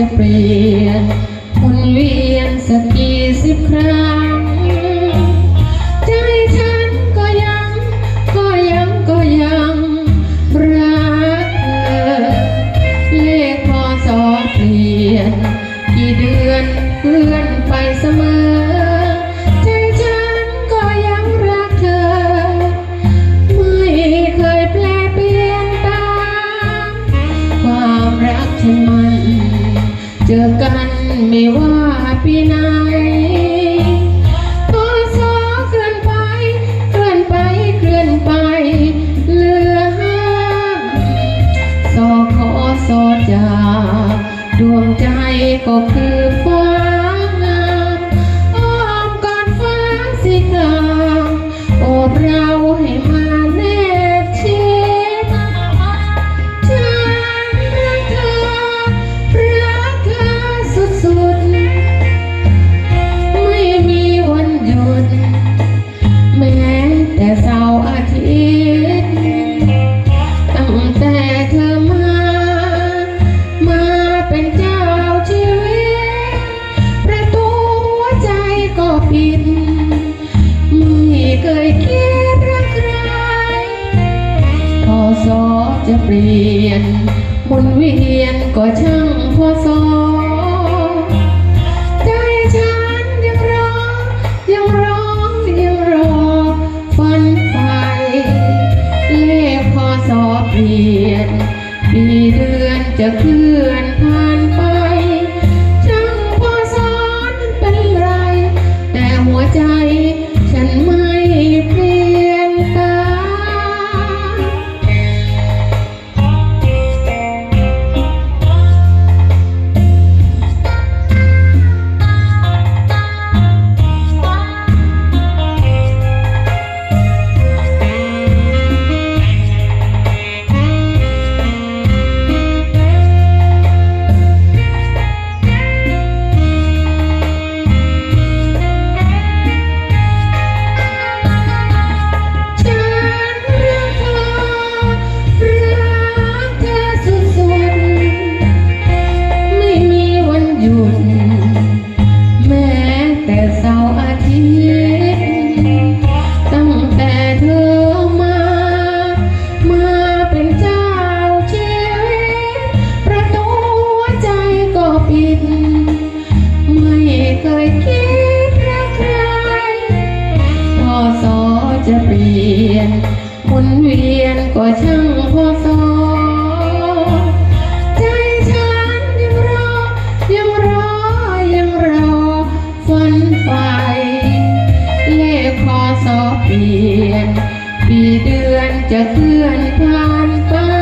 จะเปลี่ยนหมุนเวียนสักกี่สิบครั้งใจฉันก็ยัง ก็ยังก็ยังรักเธอเลขพศเปลี่ยน กี่เดือนเพื่อนไปเสมอ ไม่ว่าปีไหนพอสอเคลื่อนไป เคลื่อนไปเคลื่อนไป เหลือห้าสอขอสอจากดวงใจก็คือ สอจะเปลี่ยนหมุนเวียนก็ช่างพอสอใจฉันยังรอ ยังรอ ยังรอ ฝันไฟเลขพอสอเปลี่ยน ปีเดือนจะเคลื่อนผ่าน มุนเวียนก็ช่างพอสอใจฉันยังรอ ยังรอ ยังรอฝันไฟเลขพอสอเปลี่ยน ปีเดือนจะเคลื่อนผ่านไป